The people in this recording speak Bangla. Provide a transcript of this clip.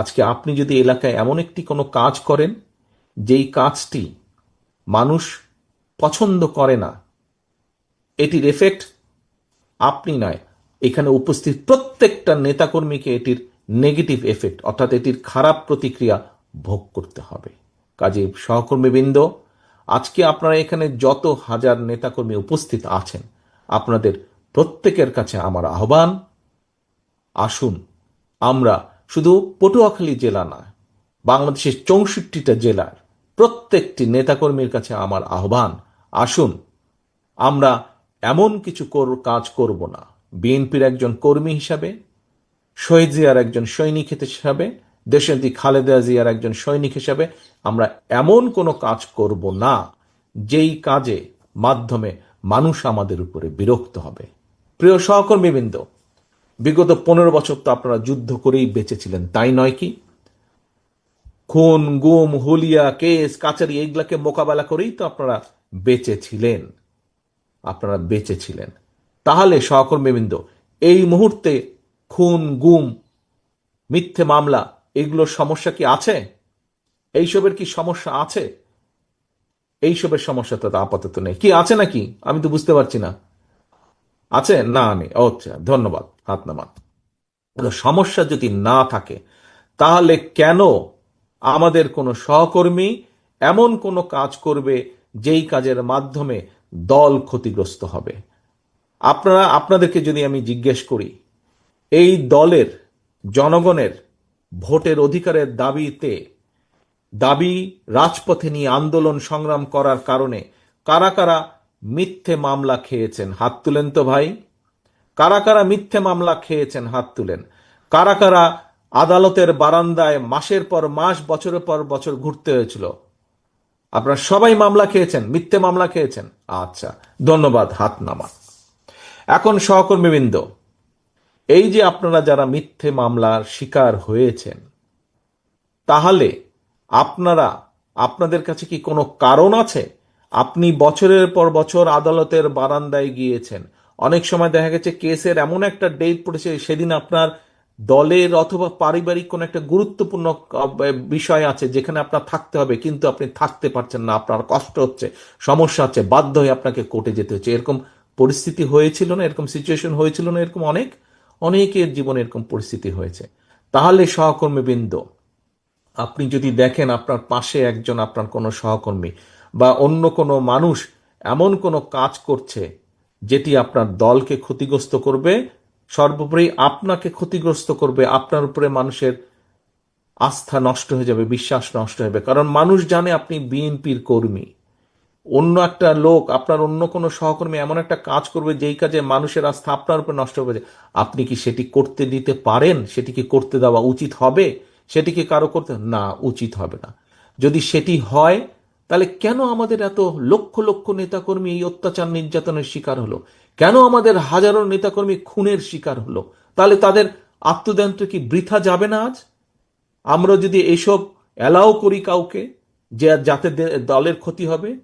আজকে আপনি যদি এলাকায় এমন একটি কোনো কাজ করেন, যেই কাজটি মানুষ পছন্দ করে না, এটির এফেক্ট আপনি নয়। এখানে উপস্থিত প্রত্যেকটা নেতাকর্মীকে এটির নেগেটিভ এফেক্ট অর্থাৎ এটির খারাপ প্রতিক্রিয়া ভোগ করতে হবে। কাজে সহকর্মীবৃন্দ, আজকে আপনারা এখানে যত হাজার নেতাকর্মী উপস্থিত আছেন, আপনাদের প্রত্যেকের কাছে আমার আহ্বান, আসুন, আমরা শুধু পটুয়াখালী জেলা না বাংলাদেশের চৌষট্টিটা জেলার প্রত্যেকটি নেতাকর্মীর কাছে আমার আহ্বান, আসুন, আমরা এমন কিছু কাজ করব না। বিএনপির একজন কর্মী হিসাবে, শহীদ জিয়ার একজন সৈনিক হিসাবে, দেশনেত্রী খালেদা জিয়ার একজন সৈনিক হিসাবে আমরা এমন কোনো কাজ করব না, যেই কাজে মাধ্যমে মানুষ আমাদের উপরে বিরক্ত হবে। প্রিয় সহকর্মীবৃন্দ বিগত পনেরো বছর তো আপনারা যুদ্ধ করেই বেঁচেছিলেন, তাই নয় কি? খুন, গুম, হুলিয়া, কেস, কাচারি, এইগুলাকে মোকাবেলা করেই তো আপনারা বেঁচেছিলেন আপনারা বেঁচেছিলেন। তাহলে সহকর্মীবৃন্দ, এই মুহূর্তে খুন, গুম, মিথ্যে মামলা, এগুলোর সমস্যা কি আছে? এইসবের কি সমস্যা আছে? এইসবের সমস্যা তো আপাতত নেই। কি, আছে নাকি? আমি তো বুঝতে পারছি না। আছে? না, নেই। আচ্ছা ধন্যবাদ। হাত নামান সমস্যা যদি না থাকে, তাহলে কেন আমাদের কোনো সহকর্মী এমন কোনো কাজ করবে যেই কাজের মাধ্যমে দল ক্ষতিগ্রস্ত হবে? আপনারা, আপনাদেরকে যদি আমি জিজ্ঞেস করি, এই দলের জনগণের ভোটের অধিকারের দাবিতে দাবি রাজপথে নিয়ে আন্দোলন সংগ্রাম করার কারণে কারা কারা মিথ্যে মামলা খেয়েছেন? হাত তুলেন তো ভাই। কারা কারা মিথ্যে মামলা খেয়েছেন হাত তুলেন? কারা কারা আদালতের বারান্দায় মাসের পর মাস, বছরের পর বছর ঘুরতে হয়েছিল? আপনারা সবাই মামলা খেয়েছেন, মিথ্যে মামলা খেয়েছেন? আচ্ছা ধন্যবাদ, হাত নামা। এখন সহকর্মীবৃন্দ, এই যে আপনারা যারা মিথ্যে মামলার শিকার হয়েছেন, তাহলে আপনারা, আপনাদের কাছে কি কোনো কারণ আছে? আপনি বছরের পর বছর আদালতের বারান্দায় গিয়েছেন অনেক সময় দেখা গেছে কেসের এমন একটা ডেট পড়েছে, সেদিন আপনার দলের অথবা পারিবারিক কোনো একটা গুরুত্বপূর্ণ বিষয় আছে যেখানে আপনার থাকতে হবে, কিন্তু আপনি থাকতে পারছেন না, আপনার কষ্ট হচ্ছে, সমস্যা হচ্ছে, বাধ্য হয়ে আপনাকে কোর্টে যেতে হচ্ছে। এরকম পরিস্থিতি হয়েছিল না, এরকম সিচুয়েশন হয়েছিল না, এরকম অনেক, অনেকের জীবনে এরকম পরিস্থিতি হয়েছে। তাহলে সহকর্মীবৃন্দ আপনি যদি দেখেন আপনার পাশে একজন আপনার কোনো সহকর্মী বা অন্য কোনো মানুষ এমন কোনো কাজ করছে যেটি আপনার দলকে ক্ষতিগ্রস্ত করবে, সর্বোপরি আপনাকে ক্ষতিগ্রস্ত করবে, আপনার উপরে মানুষের আস্থা নষ্ট হয়ে যাবে, বিশ্বাস নষ্ট হয়ে যাবে। কারণ মানুষ জানে আপনি বিএনপির কর্মী। অন্য একটা লোক, আপনার অন্য কোনো সহকর্মী এমন একটা কাজ করবে, যেই কাজে মানুষের আস্থা আপনার উপর নষ্ট হবে আপনি কি সেটি করতে দিতে পারেন? সেটি কি করতে দেওয়া উচিত হবে? সেটি কি কারও করতে? না, উচিত হবে না। যদি সেটি হয় তাহলে কেন আমাদের এত লক্ষ লক্ষ নেতাকর্মী এই অত্যাচার নির্যাতনের শিকার হলো? কেন আমাদের হাজারো নেতাকর্মী খুনের শিকার হলো? তাহলে তাদের আত্মদান্ত কি বৃথা যাবে না আজ? আমরা যদি এসব অ্যালাও করি কাউকে, যে যাতে দলের ক্ষতি হবে?